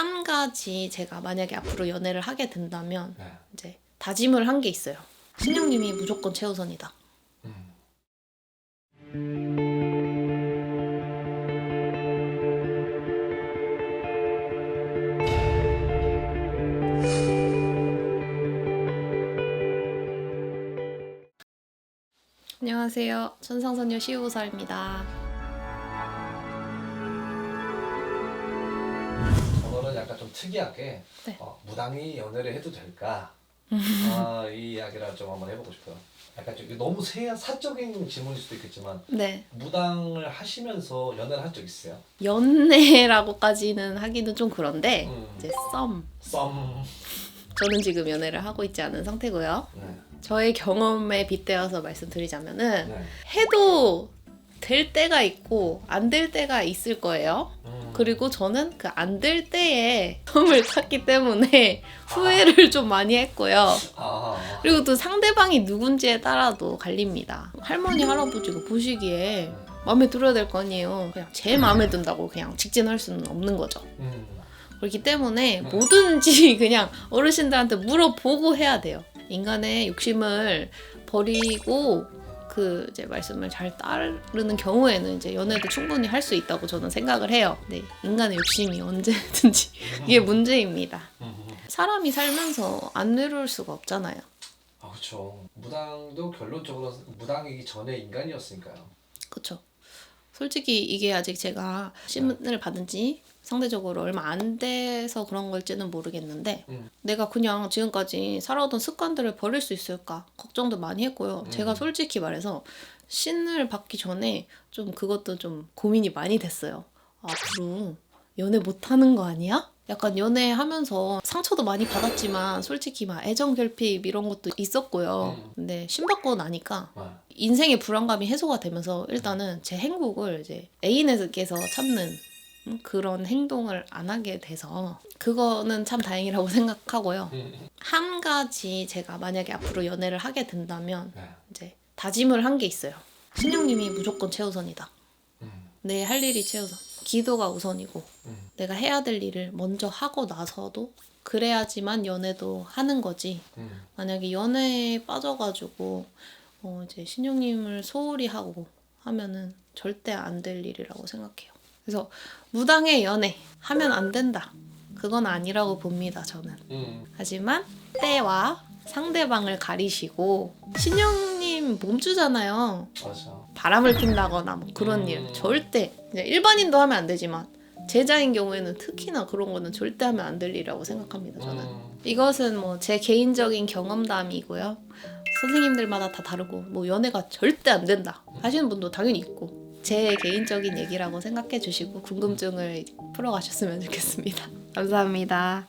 한 가지 제가 만약에 앞으로 연애를 하게 된다면 네. 이제 다짐을 한 게 있어요. 신영님이 무조건 최우선이다. 음. 안녕하세요. 천상선녀 시우사입니다. 약간 좀 특이하게 네. 어, 무당이 연애를 해도 될까? 아, 이 이야기를 좀 한번 해보고 싶어요. 약간 좀 너무 세, 사적인 질문일 수도 있겠지만 네. 무당을 하시면서 연애를 한 적 있어요? 연애라고까지는 하기는 좀 그런데 음. 이제 썸. 썸. 저는 지금 연애를 하고 있지 않은 상태고요. 네. 저의 경험에 빗대어서 말씀드리자면은 네. 해도 될 때가 있고 안 될 때가 있을 거예요. 음. 그리고 저는 그 안 될 때에 썸을 탔기 때문에 후회를 좀 많이 했고요. 아. 그리고 또 상대방이 누군지에 따라도 갈립니다. 할머니 할아버지가 보시기에 마음에 들어야 될 거 아니에요. 그냥 제 마음에 든다고 그냥 직진할 수는 없는 거죠. 음. 그렇기 때문에 뭐든지 그냥 어르신들한테 물어보고 해야 돼요. 인간의 욕심을 버리고 그 이제 말씀을 잘 따르는 경우에는 이제 연애도 충분히 할 수 있다고 저는 생각을 해요. 네, 인간의 욕심이 언제든지 이게 문제입니다. 음. 사람이 살면서 안 외로울 수가 없잖아요. 아 그렇죠. 무당도 결론적으로 무당이기 전에 인간이었으니까요. 그렇죠. 솔직히 이게 아직 제가 신문을 받은 지 상대적으로 얼마 안 돼서 그런 걸지는 모르겠는데 음. 내가 그냥 지금까지 살아오던 습관들을 버릴 수 있을까 걱정도 많이 했고요. 음. 제가 솔직히 말해서 신을 받기 전에 좀 그것도 좀 고민이 많이 됐어요. 앞으로 연애 못 하는 거 아니야? 약간 연애하면서 상처도 많이 받았지만 솔직히 막 애정 결핍 이런 것도 있었고요. 음. 근데 신 받고 나니까 아. 인생의 불안감이 해소가 되면서 일단은 제 행복을 이제 애인에게서 찾는 음, 그런 행동을 안 하게 돼서 그거는 참 다행이라고 생각하고요. 음. 한 가지 제가 만약에 앞으로 연애를 하게 된다면 네. 이제 다짐을 한 게 있어요. 신영님이 무조건 최우선이다. 음. 내할 일이 최우선. 기도가 우선이고 음. 내가 해야 될 일을 먼저 하고 나서도 그래야지만 연애도 하는 거지. 음. 만약에 연애에 빠져가지고 어 이제 신영님을 소홀히 하고 하면은 절대 안 될 일이라고 생각해요. 그래서 무당의 연애 하면 안 된다. 그건 아니라고 봅니다. 저는. 음. 하지만 때와 상대방을 가리시고 신영님 몸주잖아요. 맞아. 바람을 핀다거나 뭐 그런 음. 일 절대 이제 일반인도 하면 안 되지만 제자인 경우에는 특히나 그런 거는 절대 하면 안 될 일이라고 생각합니다. 저는. 음. 이것은 뭐 제 개인적인 경험담이고요. 선생님들마다 다 다르고 뭐 연애가 절대 안 된다 하시는 분도 당연히 있고 제 개인적인 얘기라고 생각해 주시고 궁금증을 풀어가셨으면 좋겠습니다. 감사합니다.